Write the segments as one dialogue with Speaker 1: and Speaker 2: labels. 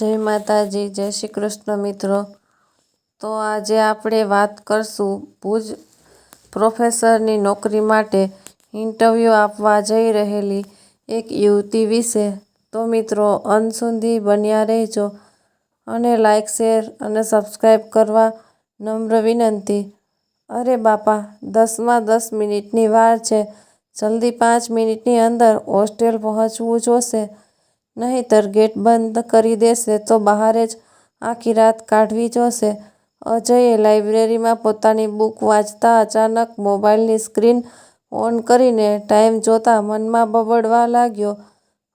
Speaker 1: જય માતાજી, જય શ્રી કૃષ્ણ મિત્રો. તો આજે આપણે વાત કરશું ભુજ પ્રોફેસરની નોકરી માટે ઇન્ટરવ્યૂ આપવા જઈ રહેલી એક યુવતી વિશે. તો મિત્રો, અંત બન્યા રહેજો અને લાઇક શેર અને સબસ્ક્રાઈબ કરવા નમ્ર વિનંતી. અરે બાપા, દસમાં દસ મિનિટની વાર છે. જલ્દી પાંચ મિનિટની અંદર હોસ્ટેલ પહોંચવું જોશે. નહીંતર ગેટ બંધ કરી દેશે તો બહાર જ આખી રાત કાઢવી જોશે. અજયે લાઇબ્રેરીમાં પોતાની બુક વાંચતા અચાનક મોબાઈલની સ્ક્રીન ઓન કરીને ટાઈમ જોતાં મનમાં બબડવા લાગ્યો.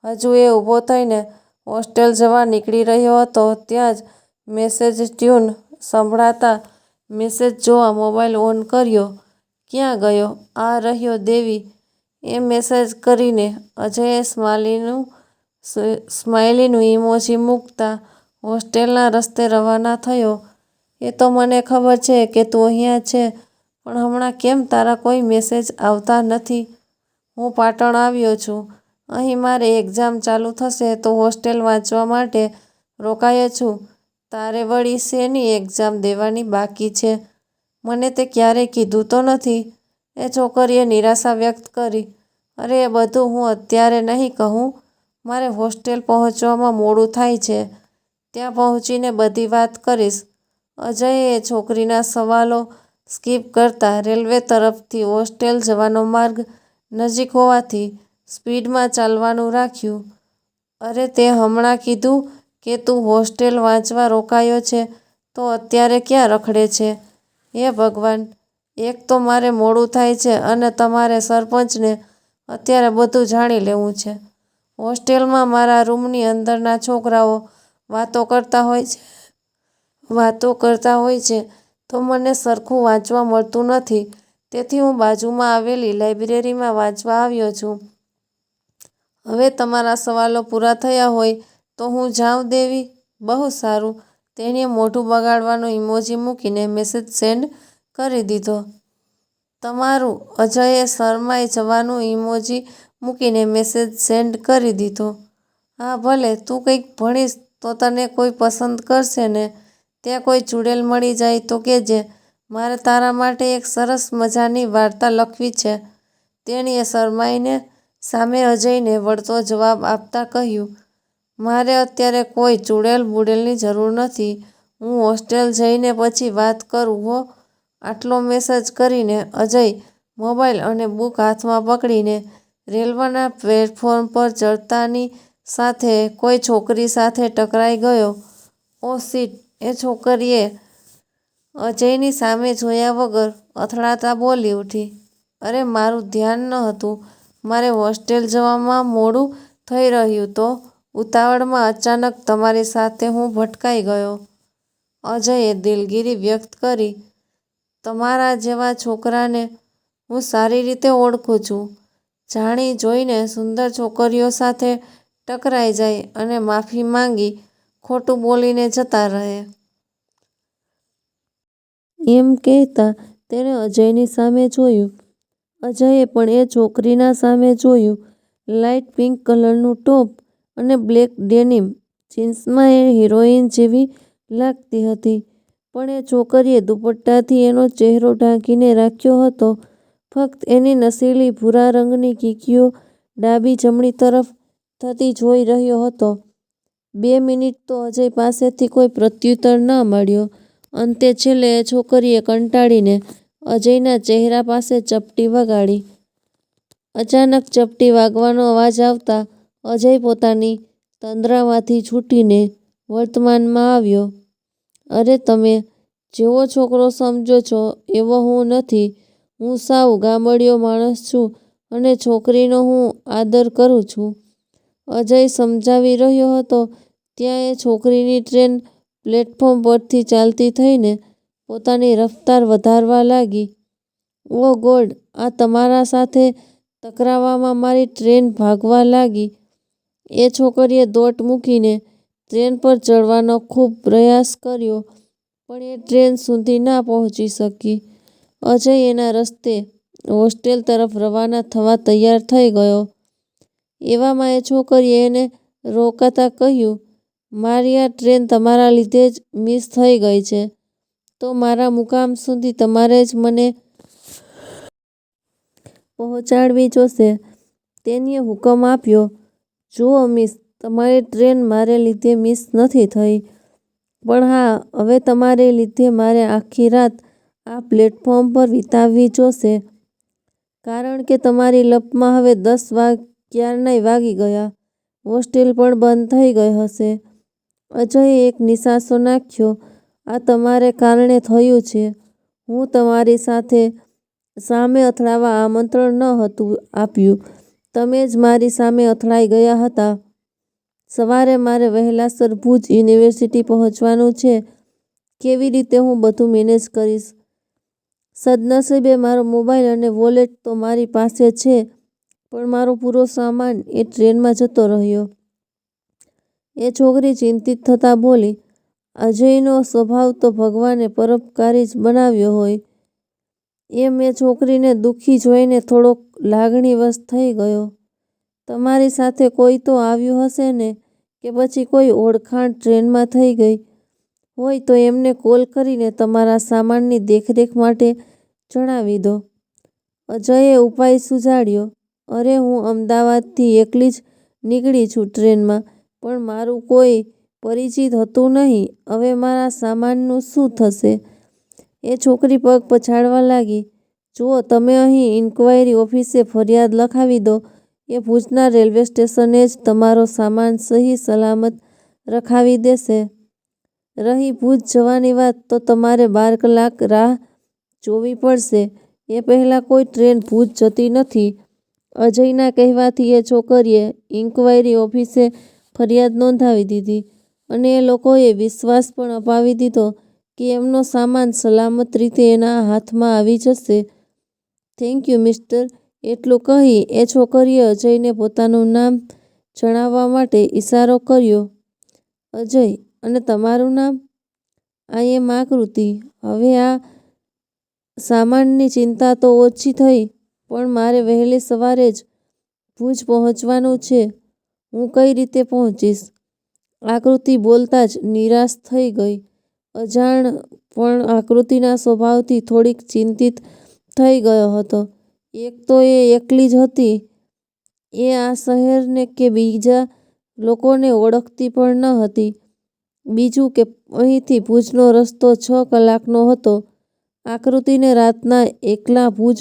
Speaker 1: હજુ એ ઊભો થઈને હોસ્ટેલ જવા નીકળી રહ્યો હતો. ત્યાં જ મેસેજ ટ્યુન સંભળાતા મેસેજ જોવા મોબાઈલ ઓન કર્યો. ક્યાં ગયો? આ રહ્યો દેવી. એમ મેસેજ કરીને અજયે સ્માઈલીનું સ્માઈલીનું ઇમોજી મૂકતા હોસ્ટેલના રસ્તે રવાના થયો. એ તો મને ખબર છે કે તું અહીંયા છે, પણ હમણાં કેમ તારા કોઈ મેસેજ આવતા નથી? હું પાટણ આવ્યો છું. અહીં મારે એક્ઝામ ચાલુ થશે તો હોસ્ટેલ વાંચવા માટે રોકાયો છું. તારે વળી શેની એક્ઝામ દેવાની બાકી છે? મને તે ક્યારેય કીધું તો નથી. એ છોકરીએ નિરાશા વ્યક્ત કરી. અરે, એ બધું હું અત્યારે નહીં કહું. મારે હોસ્ટેલ પહોંચવામાં મોડું થાય છે. ત્યાં પહોંચીને બધી વાત કરીશ. અજયે છોકરીના સવાલો સ્કીપ કરતાં રેલવે તરફથી હોસ્ટેલ જવાનો માર્ગ નજીક હોવાથી સ્પીડમાં ચાલવાનું રાખ્યું. અરે, તે હમણાં કીધું કે તું હોસ્ટેલ વાંચવા રોકાયો છે, તો અત્યારે ક્યાં રખડે છે? હે ભગવાન, એક તો મારે મોડું થાય છે અને તમારે સરપંચને અત્યારે બધું જાણી લેવું છે. હોસ્ટેલમાં મારા રૂમની અંદરના છોકરાઓ વાતો કરતા હોય છે. વાતો કરતા હોય છે તો મને સરખું વાંચવા મળતું નથી. તેથી હું બાજુમાં આવેલી લાઇબ્રેરીમાં વાંચવા આવ્યો છું. હવે તમારા સવાલો પૂરા થયા હોય તો હું જાઉં દેવી. બહુ સારું. તેણે મોઢું બગાડવાનો ઇમોજી મૂકીને મેસેજ સેન્ડ કરી દીધો. તમારું અજયે શરમાઈ જવાનું ઇમોજી મૂકીને મેસેજ સેન્ડ કરી દીધો. હા, ભલે, તું કંઈક ભણીશ તો તને કોઈ પસંદ કરશે ને? ત્યાં કોઈ ચૂડેલ મળી જાય તો કહેજે, મારે તારા માટે એક સરસ મજાની વાર્તા લખવી છે. તેણીએ શરમાઈને સામે અજયને વળતો જવાબ આપતા કહ્યું, મારે અત્યારે કોઈ ચૂડેલ બુડેલની જરૂર નથી. હું હોસ્ટેલ જઈને પછી વાત કરું, હો. આટલો મેસેજ કરીને અજય મોબાઈલ અને બુક હાથમાં પકડીને રેલવેના પ્લેટફોર્મ પર ચડતાની સાથે કોઈ છોકરી સાથે ટકરાઈ ગયો. ઓ સીટ, એ છોકરીએ અજયની સામે જોયા વગર અથડાતા બોલી ઉઠી. અરે, મારું ધ્યાન ન હતું. મારે હોસ્ટેલ જવામાં મોડું થઈ રહ્યું તો ઉતાવળમાં અચાનક તમારી સાથે હું ભટકાઈ ગયો. અજયે દિલગીરી વ્યક્ત કરી, તમારા જેવા છોકરાને હું સારી રીતે ઓળખું છું. જાણી જોઈને સુંદર છોકરીઓ સાથે ટકરાઈ જાય અને માફી માંગી ખોટું બોલીને જતા રહે. એમ કહેતા તેણે અજયની સામે જોયું. અજયે પણ એ છોકરીના સામે જોયું. લાઇટ પિંક કલરનું ટોપ અને બ્લેક ડેનિમ. જીન્સમાં એ હિરોઈન જેવી લાગતી હતી. પણ એ છોકરીએ દુપટ્ટાથી એનો ચહેરો ઢાંકીને રાખ્યો હતો. ફક્ત એની નસીલી ભૂરા રંગની કીકીઓ ડાબી જમણી તરફ થતી જોઈ રહ્યો હતો. બે મિનિટ તો અજય પાસેથી કોઈ પ્રત્યુત્તર ન મળ્યો. અંતે છેલ્લે એ છોકરીએ કંટાળીને અજયના ચહેરા પાસે ચપટી વગાડી. અચાનક ચપટી વાગવાનો અવાજ આવતા અજય પોતાની તંદ્રામાંથી છૂટીને વર્તમાનમાં આવ્યો. અરે, તમે જેવો છોકરો સમજો છો એવો હું નથી. હું સાવ ગામડિયો માણસ છું અને છોકરીનો હું આદર કરું છું. અજય સમજાવી રહ્યો હતો, ત્યાં એ છોકરીની ટ્રેન પ્લેટફોર્મ પરથી ચાલતી થઈને પોતાની રફતાર વધારવા લાગી. ઓ ગોડ, આ તમારા સાથે ટકરાવામાં મારી ટ્રેન ભાગવા લાગી. એ છોકરીએ દોટ મૂકીને ટ્રેન પર ચડવાનો ખૂબ પ્રયાસ કર્યો, પણ એ ટ્રેન સુધી ના પહોંચી શકી. અજય એના રસ્તે હોસ્ટેલ તરફ રવાના થવા તૈયાર થઈ ગયો. એવામાં એ છોકરીએ એને રોકાતા કહ્યું, મારી આ ટ્રેન તમારા લીધે જ મિસ થઈ ગઈ છે. તો મારા મુકામ સુધી તમારે જ મને પહોંચાડવી જોશે. તેનીએ હુકમ આપ્યો, જુઓ મિસ, તમારી ટ્રેન મારે લીધે મિસ નથી થઈ. પણ હા, હવે તમારે લીધે મારે આખી રાત આ પ્લેટફોર્મ પર વિતાવવી જોશે. કારણ કે તમારી લપમાં હવે દસ ક્યારનાય વાગી ગયા. હોસ્ટેલ પણ બંધ થઈ ગઈ હશે. અજયે એક નિસાસો નાખ્યો. આ તમારે કારણે થયું છે. હું તમારી સાથે સામે અથડાવા આમંત્રણ ન હતું આપ્યું. તમે જ મારી સામે અથડાઈ ગયા હતા. સવારે મારે વહેલાસર ભુજ યુનિવર્સિટી પહોંચવાનું છે. કેવી રીતે હું બધું મેનેજ કરીશ? સદનસીબે મારો મોબાઈલ અને વોલેટ તો મારી પાસે છે, પણ મારો પૂરો સામાન એ ટ્રેનમાં જતો રહ્યો. એ છોકરી ચિંતિત થતાં બોલી, અજયનો સ્વભાવ તો ભગવાને પરોપકારી જ બનાવ્યો હોય. એમ એ છોકરીને દુઃખી જોઈને થોડોક લાગણીવશ થઈ ગયો. તમારી સાથે કોઈ તો આવ્યું હશે ને, કે પછી કોઈ ઓળખાણ ટ્રેનમાં થઈ ગઈ? હોય તો એમને કોલ કરીને તમારા સામાનની દેખરેખ માટે જણાવી દો. અજયે ઉપાય સૂઝાડ્યો અરે, હું અમદાવાદથી એકલી જ નીકળી છું ટ્રેનમાં, પણ મારું કોઈ પરિચિત હતું નહીં. હવે મારા સામાનનું શું થશે? એ છોકરી પગ પછાડવા લાગી. જુઓ, તમે અહીં ઇન્ક્વાયરી ઓફિસે ફરિયાદ લખાવી દો. એ ભુજના રેલવે સ્ટેશને જ તમારો સામાન સહી સલામત રખાવી દેશે. રહી ભુજ જવાની વાત તો તમારે બાર કલાક રાહ જોવી પડશે. એ પહેલાં કોઈ ટ્રેન ભુજ જતી નથી. અજયના કહેવાથી એ છોકરીએ ઇન્ક્વાયરી ઓફિસે ફરિયાદ નોંધાવી દીધી અને એ લોકોએ વિશ્વાસ પણ અપાવી દીધો કે એમનો સામાન સલામત રીતે એના હાથમાં આવી જશે. થેન્ક યુ મિસ્ટર એટલું કહી એ છોકરીએ અજયને પોતાનું નામ જણાવવા માટે ઈશારો કર્યો. અજય અને તમારું નામ? આઈ એમ આકૃતિ હવે આ સામાનની ચિંતા તો ઓછી થઈ, પણ મારે વહેલી સવારે જ ભુજ પહોંચવાનું છે. હું કઈ રીતે પહોંચીશ? આકૃતિ બોલતા જ નિરાશ થઈ ગઈ. અજાણ પણ આકૃતિના સ્વભાવથી થોડીક ચિંતિત થઈ ગયો હતો. એક તો એ એકલી જ હતી. એ આ શહેરને કે બીજા લોકોને ઓળખતી પણ ન હતી. બીજું કે અહીંથી ભુજનો રસ્તો છ કલાકનો હતો. આકૃતિને રાતના એકલા ભુજ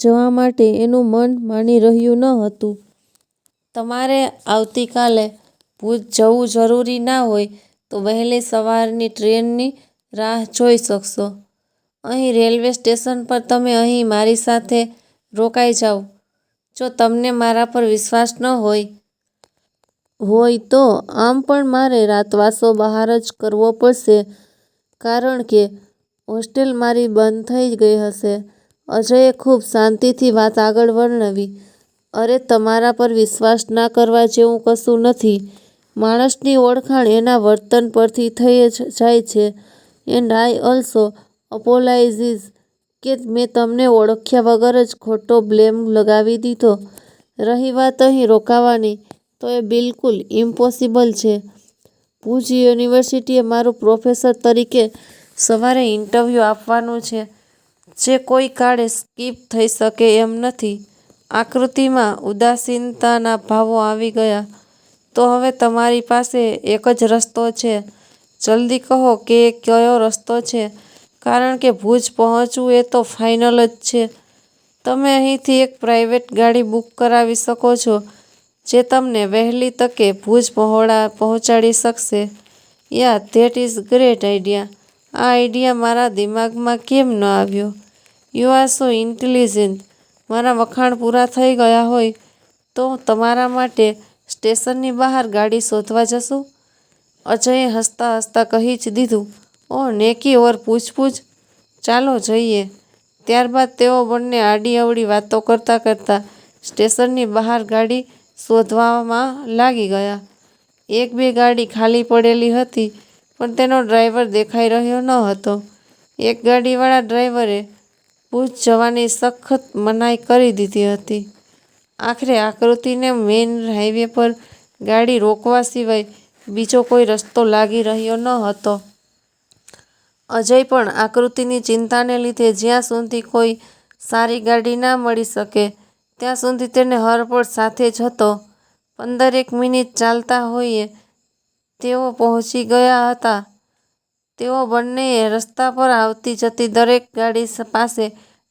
Speaker 1: જવા માટે એનું મન માની રહ્યું ન હતું. તમારે આવતીકાલે ભુજ જવું જરૂરી ના હોય તો વહેલી સવારની ટ્રેનની રાહ જોઈ શકશો. અહીં રેલવે સ્ટેશન પર તમે અહીં મારી સાથે રોકાઈ જાઓ. જો તમને મારા પર વિશ્વાસ ન હોય હોય તો આમ પણ મારે રાતવાસો બહાર જ કરવો પડશે, કારણ કે હોસ્ટેલ મારી બંધ થઈ ગઈ હશે. અજયે ખૂબ શાંતિથી વાત આગળ વર્ણવી. અરે, તમારા પર વિશ્વાસ ના કરવા જેવું કશું નથી. માણસની ઓળખાણ એના વર્તન પરથી થઈ જ જાય છે. એન્ડ આઈ ઓલ્સો અપોલાઇઝીસ કે મેં તમને ઓળખ્યા વગર જ ખોટો બ્લેમ લગાવી દીધો. રહી વાત અહીં રોકાવાની. તો એ બિલકુલ ઇમ્પોસિબલ છે. ભુજ યુનિવર્સિટીએ મારું પ્રોફેસર તરીકે સવારે ઇન્ટરવ્યૂ આપવાનું છે. જે કોઈ કાળે સ્કીપ થઈ શકે એમ નથી. આકૃતિમાં ઉદાસીનતાના ભાવો આવી ગયા. તો હવે તમારી પાસે એક જ રસ્તો છે. જલ્દી કહો કે કયો રસ્તો છે? કારણ કે ભુજ પહોંચવું એ તો ફાઇનલ જ છે. તમે અહીંથી એક પ્રાઇવેટ ગાડી બુક કરાવી શકો છો. જે તમને વહેલી તકે ભુજ પહોંચાડી શકશે. Yeah that is great idea આ આઈડિયા મારા દિમાગમાં કેમ ન આવ્યો? યુ આર સો ઇન્ટેલિજન્ટ મારા વખાણ પૂરા થઈ ગયા હોય તો તમારા માટે સ્ટેશનની બહાર ગાડી શોધવા જશું? અજયે હસતા હસતા કહી જ દીધું. ઓ નેકી ઓર પૂછપૂછ ચાલો જઈએ. ત્યારબાદ તેઓ બંને આડી અવળી વાતો કરતાં કરતાં સ્ટેશનની બહાર ગાડી શોધવામાં લાગી ગયા. એક બે ગાડી ખાલી પડેલી હતી, પણ તેનો ડ્રાઈવર દેખાઈ રહ્યો ન હતો. એક ગાડીવાળા ડ્રાઈવરે ભુજ જવાની સખત મનાઈ કરી દીધી હતી. આખરે આકૃતિને મેઇન હાઈવે પર ગાડી રોકવા સિવાય બીજો કોઈ રસ્તો લાગી રહ્યો ન હતો. અજય પણ આકૃતિની ચિંતાને લીધે જ્યાં સુધી કોઈ સારી ગાડી ના મળી શકે ત્યાં સુધી તેને હરપળ સાથે જ હતો. પંદરેક મિનિટ ચાલતા હોઈએ તેઓ પહોંચી ગયા હતા. તેઓ બંનેએ રસ્તા પર આવતી જતી દરેક ગાડી પાસે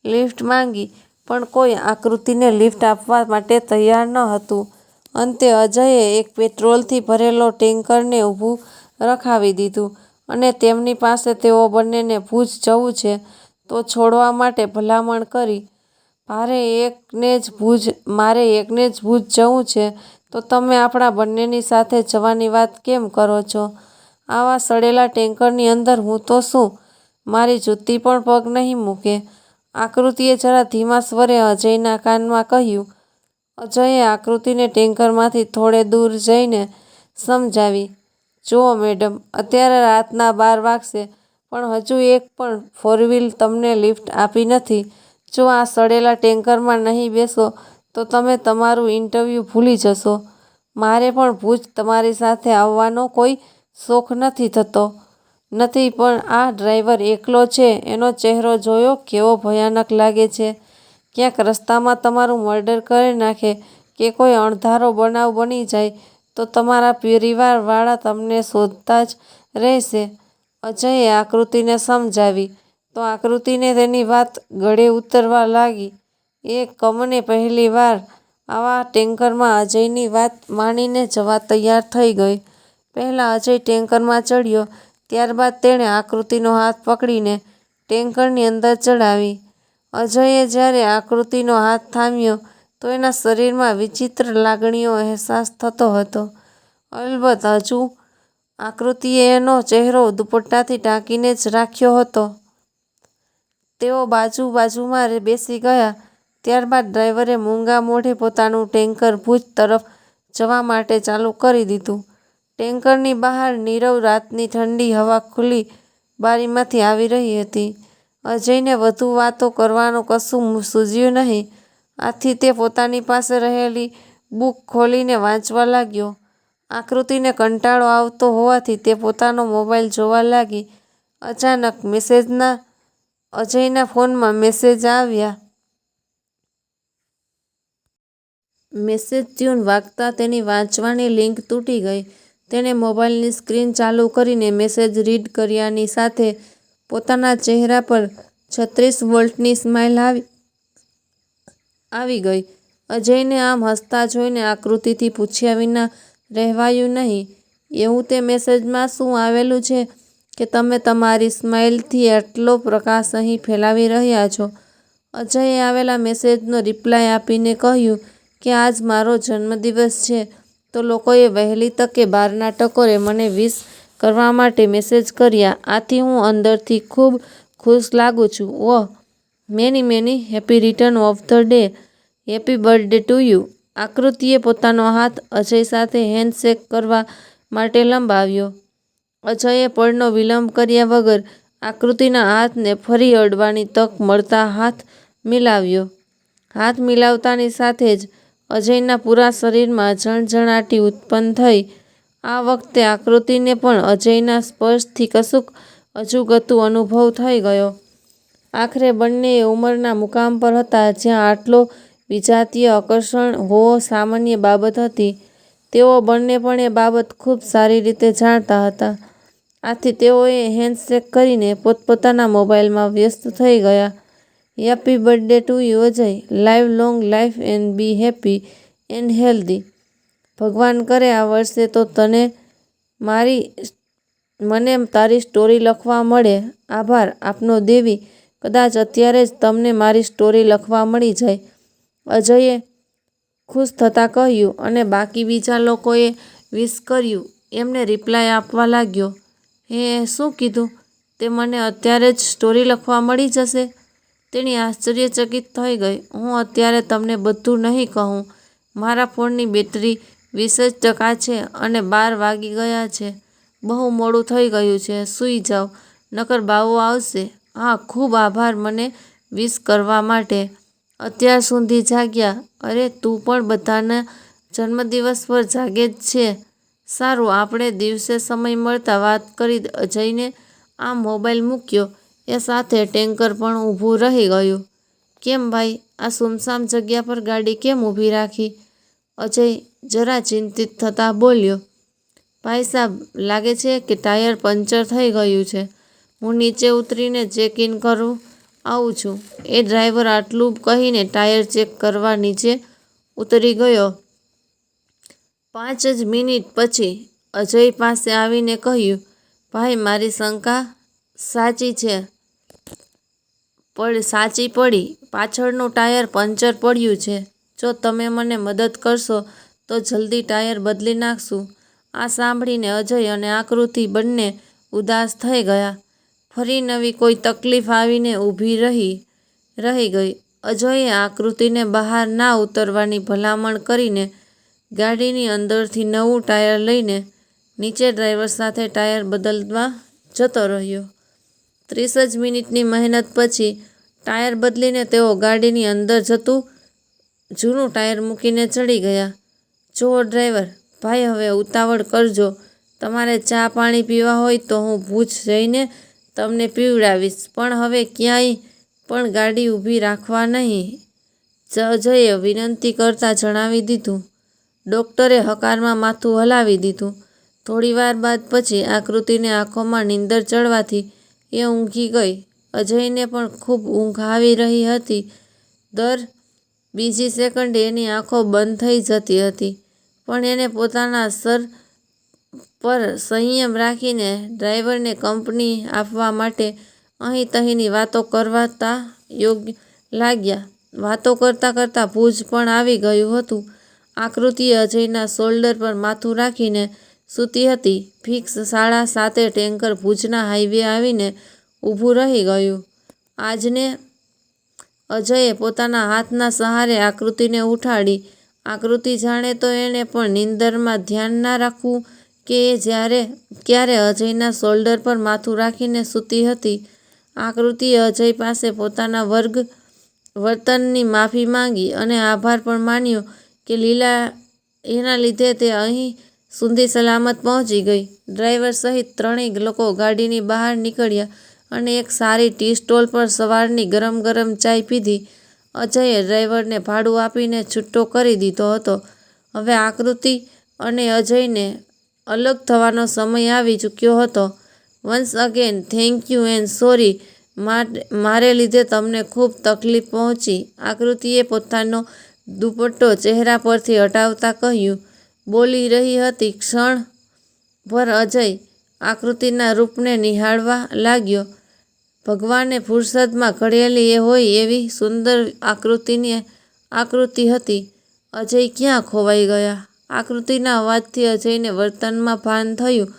Speaker 1: લિફ્ટ માંગી, પણ કોઈ આકૃતિને લિફ્ટ આપવા માટે તૈયાર ન હતું. અંતે અજયે એક પેટ્રોલથી ભરેલો ટેન્કરને ઊભું રખાવી દીધું અને તેમની પાસે તેઓ બંનેને ભુજ જવું છે તો છોડવા માટે ભલામણ કરી. મારે એકને જ ભુજ, મારે એકને જ ભુજ જવું છે, તો તમે આપણા બંનેની સાથે જવાની વાત કેમ કરો છો? આવા સડેલા ટેન્કરની અંદર હું તો શું મારી જૂતી પણ પગ નહીં મૂકે આકૃતિએ જરા ધીમા સ્વરે અજયના કાનમાં કહ્યું. અજયે આકૃતિને ટેન્કરમાંથી થોડે દૂર જઈને સમજાવી. જુઓ મેડમ, અત્યારે રાતના બાર વાગશે, પણ હજુ એક પણ ફોર વ્હીલ તમને લિફ્ટ આપી નથી. જો આ સડેલા ટેન્કરમાં નહીં બેસો, તો તમે તમારું ઇન્ટરવ્યૂ ભૂલી જશો. મારે પણ ભૂજ તમારી સાથે આવવાનો કોઈ શોખ નથી થતો નથી, પણ આ ડ્રાઈવર એકલો છે, એનો ચહેરો જોયો કેવો ભયાનક લાગે છે. ક્યાંક રસ્તામાં તમારું મર્ડર કરી નાખે કે કોઈ અણધારો બનાવ બની જાય, તો તમારા પરિવારવાળા તમને શોધતા જ રહેશે. અજયે આકૃતિને સમજાવી તો આકૃતિને તેની વાત ગળે ઉતરવા લાગી. એ કમને પહેલીવાર આવા ટેન્કરમાં અજયની વાત માનીને જવા તૈયાર થઈ ગઈ. પહેલાં અજય ટેન્કરમાં ચડ્યો, ત્યારબાદ તેણે આકૃતિનો હાથ પકડીને ટેન્કરની અંદર ચડાવી. અજયે જ્યારે આકૃતિનો હાથ થામ્યો, તો એના શરીરમાં વિચિત્ર લાગણીઓ અહેસાસ થતો હતો. અલબત્ત હજુ આકૃતિએ એનો ચહેરો દુપટ્ટાથી ઢાંકીને જ રાખ્યો હતો. તેઓ બાજુ બાજુમાં બેસી ગયા ત્યારબાદ ડ્રાઈવરે મૂંગા મોઢે પોતાનું ટેન્કર ભુજ તરફ જવા માટે ચાલુ કરી દીધું. ટેન્કરની બહાર નીરવ રાતની ઠંડી હવા ખુલ્લી બારીમાંથી આવી રહી હતી. અજયને વધુ વાતો કરવાનું કશું સૂઝ્યું નહીં આથી તે પોતાની પાસે રહેલી બુક ખોલીને વાંચવા લાગ્યો. આકૃતિને કંટાળો આવતો હોવાથી તે પોતાનો મોબાઈલ જોવા લાગી. અચાનક અજયના ફોનમાં મેસેજ આવ્યા. મેસેજ ટ્યુન વાગતા તેની વાંચવાની લિંક તૂટી ગઈ. તેણે મોબાઈલની સ્ક્રીન ચાલુ કરીને મેસેજ રીડ કર્યાની સાથે પોતાના ચહેરા પર છત્રીસ વોલ્ટની સ્માઇલ આવી આવી ગઈ. અજયને આમ હસતા જોઈને આકૃતિથી પૂછ્યા વિના, રહેવાયું નહીં. એવું તે મેસેજમાં શું આવેલું છે કે તમે તમારી સ્માઇલથી આટલો પ્રકાશ અહીં ફેલાવી રહ્યા છો? અજયે આવેલા મેસેજનો રિપ્લાય આપીને કહ્યું કે આજ મારો જન્મદિવસ છે તો લોકોએ વહેલી તકે બારના ટકોરે મને વિશ કરવા માટે મેસેજ કર્યા આથી હું અંદરથી ખૂબ ખુશ લાગું છું. ઓહ, many many happy return of the day. Happy birthday to you. આકૃતિએ પોતાનો હાથ અજય સાથે હેન્ડશેક કરવા માટે લંબાવ્યો. અજયે પળનો વિલંબ કર્યા વગર આકૃતિના હાથને ફરી અડવાની તક મળતા હાથ મિલાવ્યો. હાથ મિલાવતાની સાથે જ અજયના પૂરા શરીરમાં જણજણાટી ઉત્પન્ન થઈ. આ વખતે આકૃતિને પણ અજયના સ્પર્શથી કશુંક અજુગતું અનુભવ થઈ ગયો. આખરે બંને ઉંમરના મુકામ પર હતા જ્યાં આટલો વિજાતીય આકર્ષણ હોવો સામાન્ય બાબત હતી. તેઓ બંને પણ એ બાબત ખૂબ સારી રીતે જાણતા હતા. આથી તેઓએ હેન્ડશેક કરીને પોતપોતાના મોબાઈલમાં વ્યસ્ત થઈ ગયા. હેપી બર્થડે ટુ યોજાઈ live long life and be happy and healthy. ભગવાન કરે આ વર્ષે તો તને મારી મને તારી સ્ટોરી લખવા મળે. આભાર આપનો દેવી કદાચ અત્યારે જ તમને મારી સ્ટોરી લખવા મળી જાય. અજયે ખુશ થતાં કહ્યું અને બાકી બીજા લોકોએ વિશ કર્યું એમને રિપ્લાય આપવા લાગ્યો. હેં શું કીધું તે મને અત્યારે જ સ્ટોરી લખવા મળી જશે? તેણી આશ્ચર્યચકિત થઈ ગઈ. હું અત્યારે તમને બધું નહીં કહું. મારા ફોનની બેટરી વીસ જ ટકા છે અને બાર વાગી ગયા છે. બહુ મોડું થઈ ગયું છે સૂઈ જાવ નકર બાવો આવશે. હા, ખૂબ આભાર મને વિશ કરવા માટે. અત્યાર સુધી જાગ્યા. અરે, તું પણ બધાના જન્મદિવસ પર જાગે જ છે સારું, આપણે દિવસે સમય મળતા વાત કરી અજયને આ મોબાઈલ મૂક્યો. એ સાથે ટેન્કર પણ ઊભું રહી ગયું. કેમ ભાઈ, આ સુમસામ જગ્યા પર ગાડી કેમ ઊભી રાખી? અજય જરા ચિંતિત થતાં બોલ્યો, ભાઈ સાહેબ લાગે છે કે ટાયર પંચર થઈ ગયું છે. હું નીચે ઉતરીને ચેક ઇન કરું, આવું છું. એ ડ્રાઈવર આટલું કહીને ટાયર ચેક કરવા નીચે ઉતરી ગયો. પાંચ જ મિનિટ પછી અજય પાસે આવીને કહ્યું, ભાઈ, મારી શંકા સાચી છે. પડ, સાચી પડી. પાછળનું ટાયર પંચર પડ્યું છે. જો તમે મને મદદ કરશો, તો જલ્દી ટાયર બદલી નાખશું. આ સાંભળીને અજય અને આકૃતિ બંને ઉદાસ થઈ ગયા. ફરી નવી કોઈ તકલીફ આવીને ઊભી રહી રહી ગઈ. અજયે આકૃતિને બહાર ના ઉતરવાની ભલામણ કરીને ગાડીની અંદરથી નવું ટાયર લઈને નીચે ડ્રાઈવર સાથે ટાયર બદલવા જતો રહ્યો. ત્રીસ જ મિનિટની મહેનત પછી ટાયર બદલીને તેઓ ગાડીની અંદર જતું જૂનું ટાયર મૂકીને ચડી ગયા. જુઓ ડ્રાઈવર, ભાઈ હવે ઉતાવળ કરજો. તમારે ચા પાણી પીવા હોય તો હું ભૂજ જઈને તમને પીવડાવીશ. પણ હવે ક્યાંય પણ ગાડી ઊભી રાખવા નહીં. જઈએ વિનંતી કરતાં જણાવી દીધું. ડૉક્ટરે હકારમાં માથું હલાવી દીધું. થોડીવાર બાદ પછી આકૃતિને આંખોમાં નીંદર ચડવાથી એ ઊંઘી ગઈ. અજયને પણ ખૂબ ઊંઘ આવી રહી હતી. દર બીજી સેકન્ડે એની આંખો બંધ થઈ જતી હતી. પણ એને પોતાના સર પર સંયમ રાખીને ડ્રાઈવરને કંપની આપવા માટે અહીં તહીંની વાતો કરવાતા યોગ્ય લાગ્યા. વાતો કરતાં કરતાં ભુજ પણ આવી ગયું હતું. આકૃતિએ અજયના શોલ્ડર પર માથું રાખીને સૂતી હતી. ફિક્સ સાડા સાતે ટેન્કર ભુજના હાઈવે આવીને ઊભું રહી ગયું. આજને અજયે પોતાના હાથના સહારે આકૃતિને ઉઠાડી. આકૃતિ જાણે તો એણે પણ નિંદરમાં ધ્યાન ના રાખવું કે એ જ્યારે, ક્યારે અજયના શોલ્ડર પર માથું રાખીને સૂતી હતી. આકૃતિએ અજય પાસે પોતાના વર્ગ, વર્તનની માફી માંગી અને આભાર પણ માન્યો કે લીલા એના લીધે તે અહીં સુધી સલામત પહોંચી ગઈ. ડ્રાઈવર સહિત ત્રણેય લોકો ગાડીની બહાર નીકળ્યા અને એક સારી ટી સ્ટોલ પર સવારની ગરમ ગરમ ચાય પીધી. અજયે ડ્રાઈવરને ભાડું આપીને છૂટો કરી દીધો હતો. હવે આકૃતિ અને અજયને અલગ થવાનો સમય આવી ચૂક્યો હતો. Once again, thank you and sorry. મારે લીધે તમને ખૂબ તકલીફ પહોંચી. આકૃતિએ પોતાનો દુપટ્ટો ચહેરા પરથી હટાવતા કહ્યું, બોલી રહી હતી ક્ષણ ભર અજય આકૃતિના રૂપને નિહાળવા લાગ્યો. ભગવાને ફુરસદમાં ઘડેલી એ હોય એવી સુંદર આકૃતિની આકૃતિ હતી. અજય ક્યાં ખોવાઈ ગયા? આકૃતિના અવાજથી અજયને વર્તનમાં ભાન થયું.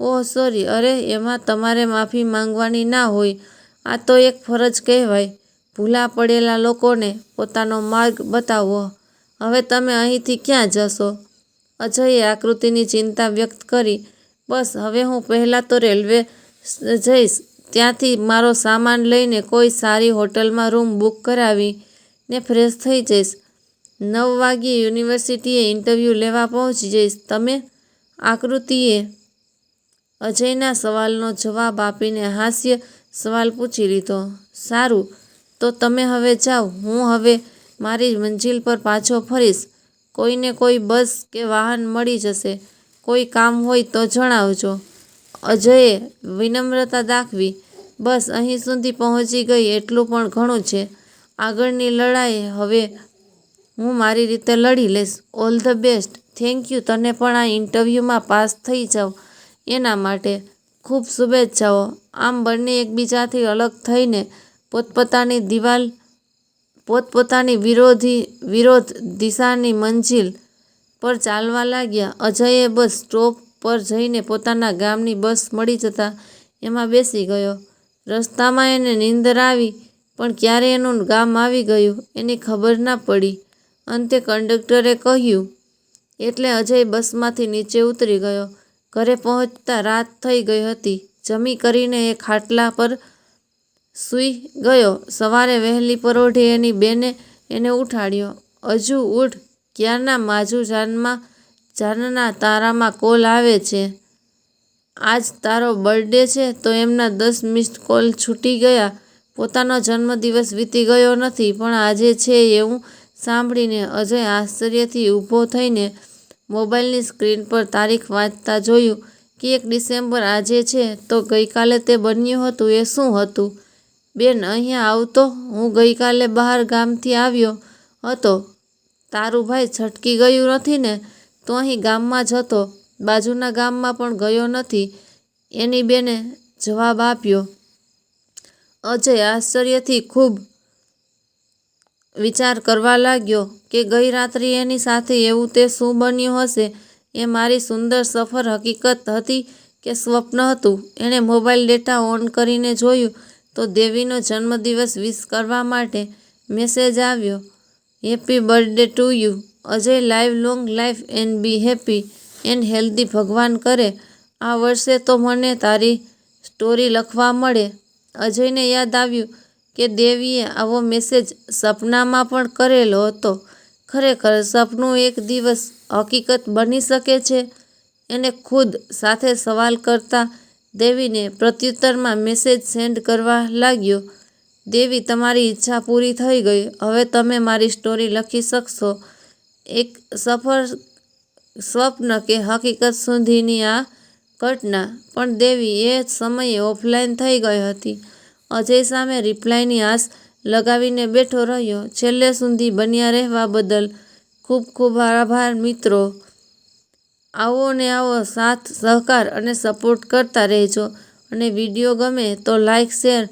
Speaker 1: ઓહ, સોરી, અરે, એમાં તમારે માફી માંગવાની ના હોય. આ તો એક ફરજ કહેવાય. ભૂલા પડેલા લોકોને પોતાનો માર્ગ બતાવો. હવે તમે અહીંથી ક્યાં જશો? અજયે આકૃતિની ચિંતા વ્યક્ત કરી, બસ, હવે હું પહેલાં તો રેલવે જઈશ. ત્યાંથી મારો સામાન લઈને કોઈ સારી હોટલમાં રૂમ બુક કરાવી ને ફ્રેશ થઈ જઈશ. નવ વાગ્યે યુનિવર્સિટીએ ઇન્ટરવ્યૂ લેવા પહોંચી જઈશ. તમે? આકૃતિએ અજયના સવાલનો જવાબ આપીને હાસ્ય સવાલ પૂછી લીધો. સારું તો તમે હવે જાઓ. હું હવે મારી મંજિલ પર પાછો ફરીશ. કોઈને કોઈ બસ કે વાહન મળી જશે. કોઈ કામ હોય તો જણાવજો. અજયે વિનમ્રતા દાખવી. બસ અહીં સુધી પહોંચી ગઈ એટલું પણ ઘણું છે. આગળની લડાઈ હવે હું મારી રીતે લડી લઈશ. All the best thank you તને પણ આ ઇન્ટરવ્યૂમાં પાસ થઈ જાવ એના માટે ખૂબ શુભેચ્છાઓ. આમ બંને એકબીજાથી અલગ થઈને પોતપોતાની દિવાલ, પોતપોતાની વિરોધી, વિરોધ દિશાની મંજિલ પર ચાલવા લાગ્યા. અજયે બસ સ્ટોપ પર જઈને પોતાના ગામની બસ મળી જતાં એમાં બેસી ગયો. રસ્તામાં એને નીંદર આવી, પણ ક્યારે એનું ગામ આવી ગયું એની ખબર ના પડી. અંતે કંડક્ટરે કહ્યું, એટલે અજય બસમાંથી નીચે ઉતરી ગયો. ઘરે પહોંચતા રાત થઈ ગઈ હતી. જમી કરીને એ ખાટલા પર સૂઈ ગયો. સવારે વહેલી પરોઢે એની બેને એને ઉઠાડ્યો. હજુ ઉઠ. ક્યારના માજુ જાનમાં, જાનના તારામાં કોલ આવે છે? આજ તારો બર્થડે છે તો એમના દસ મિસ્ડ કોલ છૂટી ગયા. પોતાનો જન્મદિવસ વીતી ગયો નથી, પણ આજે છે એવું સાંભળીને અજય આશ્ચર્યથી ઊભો થઈને મોબાઈલની સ્ક્રીન પર તારીખ વાંચતા જોયું કે એક ડિસેમ્બર આજે છે તો ગઈકાલે તે બન્યું હતું. એ શું હતું? બેન, અહીંયા આવતો. હું ગઈકાલે બહાર ગામથી આવ્યો હતો. તારું ભાઈ છટકી ગયું નથી ને, તો અહીં ગામમાં જ હતો. બાજુના ગામમાં પણ ગયો નથી. એની બેને જવાબ આપ્યો. અજય આશ્ચર્યથી ખૂબ વિચાર કરવા લાગ્યો કે ગઈ રાત્રિ એની સાથે એવું તે શું બન્યું હશે? એ મારી સુંદર સફર હકીકત હતી કે સ્વપ્ન હતું. એણે મોબાઈલ ડેટા ઓન કરીને જોયું તો દેવીનો જન્મદિવસ વિશ કરવા માટે મેસેજ આવ્યો happy birthday to you Ajay live long life and be happy and healthy ભગવાન કરે. આ વર્ષે તો મને તારી સ્ટોરી લખવા મળે. અજયને યાદ આવ્યું કે દેવીએ આવો મેસેજ સપનામાં પણ કરેલો હતો. ખરેખર સપનું એક દિવસ હકીકત બની શકે છે. એને ખુદ સાથે સવાલ કરતા દેવીને પ્રત્યુત્તરમાં મેસેજ સેન્ડ કરવા લાગ્યો, દેવી, તમારી ઈચ્છા પૂરી થઈ ગઈ. હવે તમે મારી સ્ટોરી લખી શકશો. એક સફળ સ્વપ્ન કે હકીકત સુધીની આ ઘટના. પણ દેવી એ સમયે ઓફલાઈન થઈ ગઈ હતી. અજય સામે રિપ્લાયની આસ લગાવીને બેઠો રહ્યો. છેલ્લે સુધી બન્યા રહેવા બદલ ખૂબ ખૂબ આભાર મિત્રો. આવો ને આવો સાથ, સહકાર અને સપોર્ટ કરતા રહેજો. અને વીડિયો ગમે તો લાઈક શેર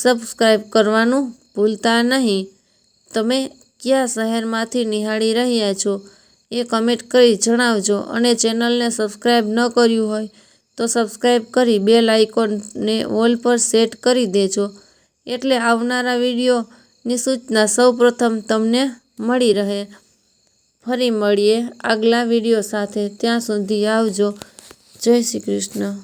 Speaker 1: સબસ્ક્રાઈબ કરવાનું ભૂલતા નહીં. તમે કયા શહેરમાંથી નિહાળી રહ્યા છો એ કમેન્ટ કરી જણાવજો. અને ચેનલને સબસ્ક્રાઈબ ન કર્યું હોય તો સબસ્ક્રાઈબ કરી બેલ આઇકોનને ઓલ પર સેટ કરી દેજો. એટલે આવનારા વિડીયોની સૂચના સૌપ્રથમ તમને મળી રહે. ફરી મળીએ આગલા વીડિયો સાથે. ત્યાં સુધી આવજો. જય શ્રી કૃષ્ણ.